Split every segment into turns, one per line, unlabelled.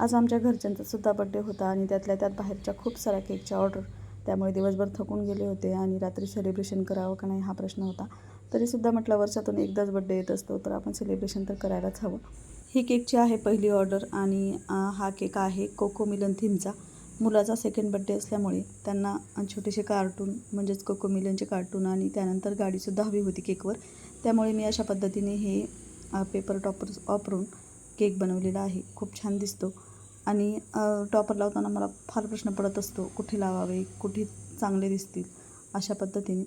आज आमच्या घरच्यांचा सुद्धा बड्डे होता आणि त्यातल्या त्यात बाहेरच्या खूप साऱ्या केकच्या ऑर्डर त्यामुळे दिवसभर थकून गेले होते आणि रात्री सेलिब्रेशन करावं का नाही हा प्रश्न होता. तरीसुद्धा म्हटलं वर्षातून एकदाच बड्डे येत असतो तर आपण सेलिब्रेशन तर करायलाच हवं. ही केकची आहे पहिली ऑर्डर आणि हा केक आहे कोको मिलन थीमचा मुलाचा सेकंड बड्डे असल्यामुळे त्यांना छोटेसे कार्टून म्हणजेच कोको मिलनचे कार्टून आणि त्यानंतर गाडीसुद्धा हवी होती केकवर त्यामुळे मी अशा पद्धतीने हे पेपर टॉपर वापरून केक बनवलेला आहे. खूप छान दिसतो. आणि टॉपर लावताना मला फार प्रश्न पडत असतो कुठे लावावे कुठे चांगले दिसतील अशा पद्धतीने.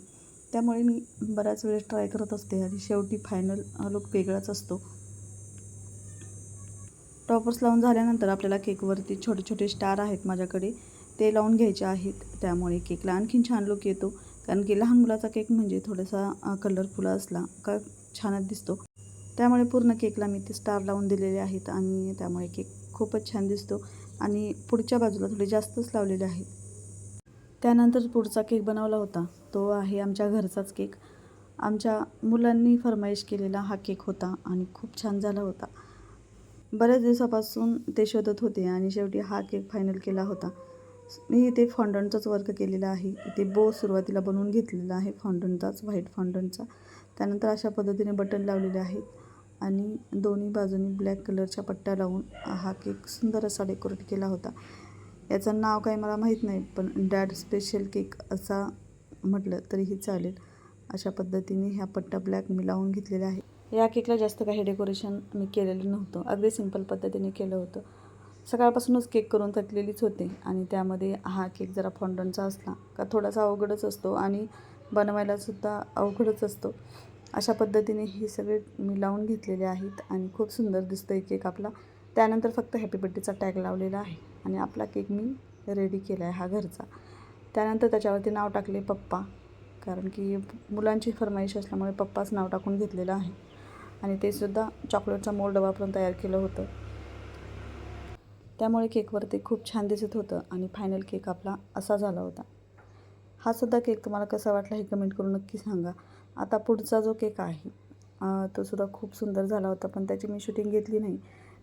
त्यामुळे मी बऱ्याच वेळेस ट्राय करत असते आणि शेवटी फायनल लुक वेगळाच असतो. टॉपर्स लावून झाल्यानंतर आपल्याला केकवरती छोटे छोटे स्टार आहेत माझ्याकडे. ते लावून घ्यायचे आहेत. त्यामुळे केकला आणखीन छान लुक येतो. कारण की लहान मुलाचा केक म्हणजे थोडासा कलरफुल असला का छानच दिसतो. त्यामुळे पूर्ण केकला मी ते स्टार लावून दिलेले आहेत आणि त्यामुळे केक खूपच छान दिसतो आणि पुढच्या बाजूला थोडे जास्तच लावलेले आहेत. त्यानंतर पुढचा केक बनवला होता. तो आहे आमच्या घरचाच केक. आमच्या मुलांनी फरमाईश केलेला हा केक होता आणि खूप छान झाला होता. बऱ्याच दिवसापासून ते शोधत होते आणि शेवटी हा केक फायनल केला होता. मी इथे फॉन्डनचाच वर्क केलेला आहे. इथे बो सुरुवातीला बनवून घेतलेला आहे फॉन्डनचाच व्हाईट फॉन्डनचा. त्यानंतर अशा पद्धतीने बटन लावलेले आहेत. आणि दोन्ही बाजूनी ब्लॅक कलरच्या पट्ट्या लावून हा केक सुंदर असा डेकोरेट केला होता. याचं नाव काही मला माहीत नाही पण डॅड स्पेशल केक असा म्हटलं तरीही चालेल. अशा पद्धतीने ह्या पट्ट्या ब्लॅक मी लावून घेतलेल्या आहे या केकला जास्त काही डेकोरेशन मी केलेलं नव्हतं. अगदी सिंपल पद्धतीने केलं होतं. सकाळपासूनच केक करून थकलेलीच होते आणि त्यामध्ये हा केक जरा फॉन्डनचा असला का थोडासा अवघडच असतो आणि बनवायलासुद्धा अवघडच असतो. अशा पद्धतीने हे सगळे मी लावून घेतलेले आहेत आणि खूप सुंदर दिसतं आहे केक आपला. त्यानंतर फक्त हॅपी बड्डेचा टॅग लावलेला आहे आणि आपला केक मी रेडी केला आहे हा घरचा. त्यानंतर त्याच्यावरती नाव टाकले पप्पा कारण की मुलांची फरमाईश असल्यामुळे पप्पाच नाव टाकून घेतलेलं आहे. आणि ते सुद्धा चॉकलेटचा मोल्ड वापरून तयार केलं होतं. त्यामुळे केकवर ते खूप छान दिसत होतं आणि फायनल केक आपला असा झाला होता. हा सुद्धा केक तुम्हाला कसा वाटला हे कमेंट करून नक्की सांगा. आता पुढचा जो केक आहे तो सुद्धा खूप सुंदर झाला होता पण त्याची मी शूटिंग घेतली नाही.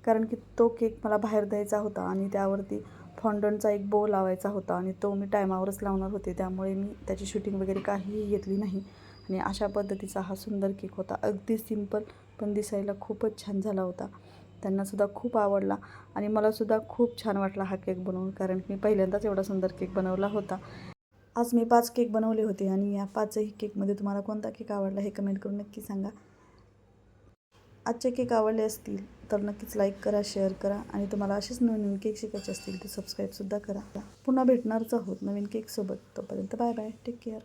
कारण की तो केक मला बाहेर द्यायचा होता आणि त्यावरती फॉन्डनचा एक बो लावायचा होता आणि तो मी टायमावरच लावणार होते. त्यामुळे मी त्याची शूटिंग वगैरे काहीही घेतली नाही. आणि अशा पद्धतीचा हा सुंदर केक होता. अगदी सिंपल पण दिसायला खूपच छान झाला होता. त्यांनासुद्धा खूप आवडला आणि मलासुद्धा खूप छान वाटला हा केक बनवून कारण मी पहिल्यांदाच एवढा सुंदर केक बनवला होता. आज मी पाच केक बनवले होते आणि या पाचही केकमध्ये तुम्हाला कोणता केक आवडला हे कमेंट करून नक्की सांगा. आजचे केक आवडले असतील तर नक्कीच लाईक करा शेअर करा आणि तुम्हाला असेच नवीन नवीन केक शिकायचे असतील तर सबस्क्राईबसुद्धा करा. पुन्हा भेटणारच आहोत नवीन केकसोबत तोपर्यंत बाय बाय टेक केअर